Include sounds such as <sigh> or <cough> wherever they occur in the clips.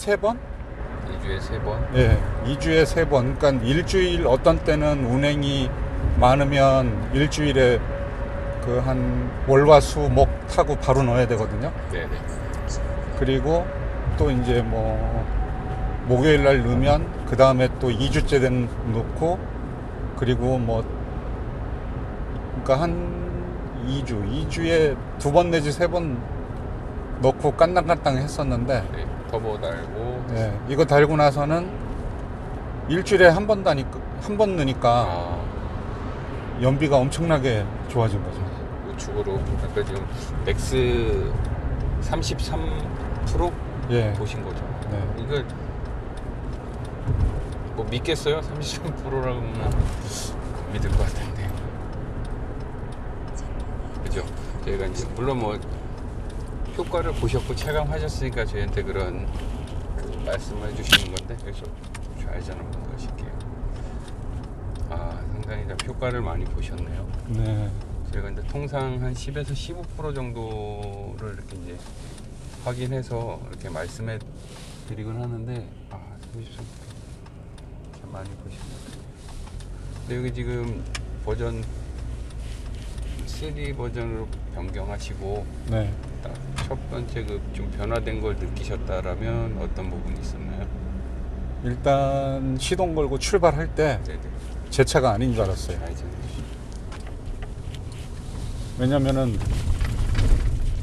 세 번? 2주에 3번. 예, 2주에 세 번. 그러니까 일주일 어떤 때는 운행이 많으면 일주일에 그 한 월화수 목 타고 바로 넣어야 되거든요. 네네. 그리고 또 이제 뭐 목요일 날 넣으면 그 다음에 또 2주째 된 넣고 그리고 뭐 그러니까 한 2주, 2주에 두 번 내지 세 번 넣고 깐당깐당 했었는데 네. 터보 달고. 예, 이거 달고 나서는 일주일에 한 번 다니까 한 번 넣으니까 아, 연비가 엄청나게 좋아진 거죠. 우측으로 아까 지금 맥스 33% 예. 보신 거죠. 네. 이거 뭐 믿겠어요? 33%라고 믿을 것 같은데. 그죠? 저희가 이제 물론 뭐 효과를 보셨고 체감하셨으니까 저희한테 그런 그 말씀을 해주시는 건데 그래서 좌회전 한번 가실게요. 아 상당히 좀 효과를 많이 보셨네요. 네. 저희가 이제 통상 한 10에서 15% 정도를 이렇게 이제 확인해서 이렇게 말씀해 드리곤 하는데 아 33%참 많이 보시네요. 근데 여기 지금 버전 3 버전으로 변경하시고 네. 딱첫 번째 그 좀 변화된 걸 느끼셨다라면 어떤 부분이 있었나요? 일단 시동 걸고 출발할 때 제. 차가 아닌 줄 알았어요. 왜냐면은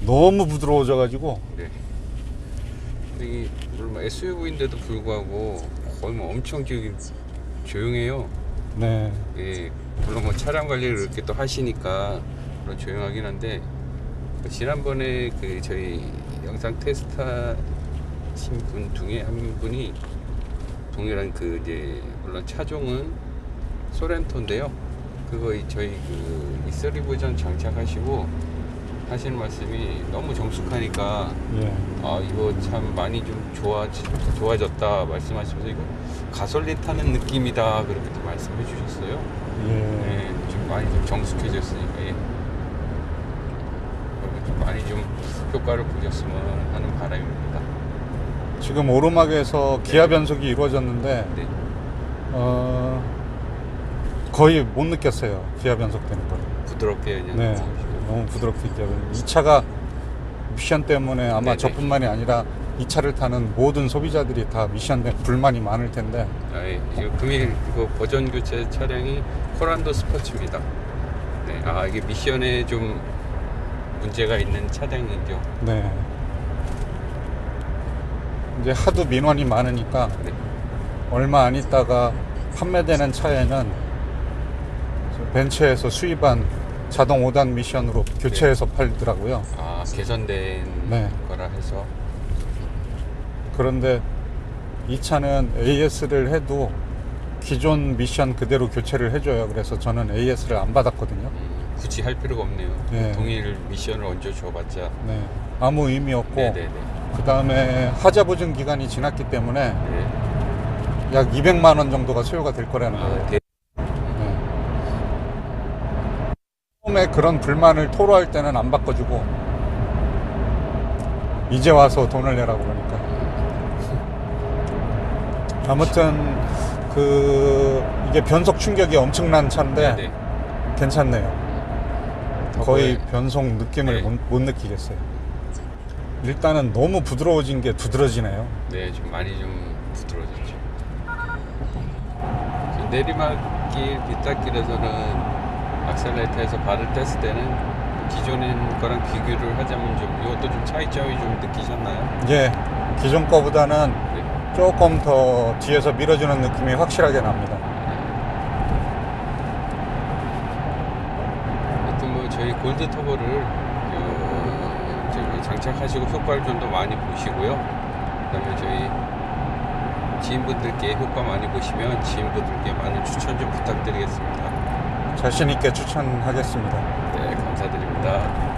너무 부드러워져 가지고 네. 여기 물론 뭐 SUV인데도 불구하고 거의 뭐 엄청 조용해요. 네. 예, 물론 뭐 차량 관리를 이렇게 또 하시니까 물론 조용하긴 한데 그 지난번에 그 저희 영상 테스트 하신 분 중에 한 분이 동일한 그 이제 물론 차종은 소렌토인데요. 그거 이- 저희 그 E3 버전 장착하시고 하시는 말씀이 너무 정숙하니까 예. 아 이거 참 많이 좀 좋아 좋아졌다 말씀하시면서 이거 가솔린 타는 느낌이다 그렇게 또 말씀해 주셨어요. 예. 네, 좀 많이 좀 정숙해졌으니까 예. 많이 좀 효과를 보셨으면 하는 바람입니다. 지금 오르막에서 기아 변속이 이루어졌는데 네, 어, 거의 못 느꼈어요. 기아 변속되는 걸. 부드럽게 그냥 네. 너무 부드럽기 때문에 이 차가 미션 때문에 아마 네네. 저뿐만이 아니라 이 차를 타는 모든 소비자들이 다 미션 때 불만이 많을 텐데 아, 예. 이 금일 그 버전 교체 차량이 코란도 스포츠입니다. 네, 아 이게 미션에 좀 문제가 있는 차량이죠. 네. 이제 하도 민원이 많으니까 네. 얼마 안 있다가 판매되는 차에는 벤츠에서 수입한 자동 5단 미션으로 교체해서 팔더라고요. 아 개선된 네. 거라 해서 그런데 이 차는 AS를 해도 기존 미션 그대로 교체를 해줘요. 그래서 저는 AS를 안 받았거든요. 음, 굳이 할 필요가 없네요. 네. 동일 미션을 얹어 줘봤자. 네. 아무 의미 없고 네네네. 그 다음에 하자 보증 기간이 지났기 때문에 네. 약 200만 원 정도가 소요가 될 거라는 거예요. 아, 대... 네. 처음에 그런 불만을 토로할 때는 안 바꿔주고 이제 와서 돈을 내라고 그러니까 <laughs> 아무튼 그 이게 변속 충격이 엄청난 차인데 네. 괜찮네요. 거의 변속 느낌을 네. 못, 못 느끼겠어요. 일단은 너무 부드러워진 게 두드러지네요. 네, 좀 많이 좀 부드러워졌죠. 내리막길 뒷닫길에서는 악셀레이터에서 발을 뗐을 때는 기존인 거랑 비교를 하자면 좀 이것도 좀 차이점이 좀 느끼셨나요? 예, 기존 거보다는 네. 조금 더 뒤에서 밀어주는 느낌이 확실하게 납니다. 하여튼 뭐 저희 골드 터보를 그 장착하시고 효과를 좀 더 많이 보시고요. 그다음에 저희 지인분들께 효과 많이 보시면 지인분들께 많은 추천 좀 부탁드리겠습니다. 자신 있게 추천하겠습니다. 네, 감사드립니다.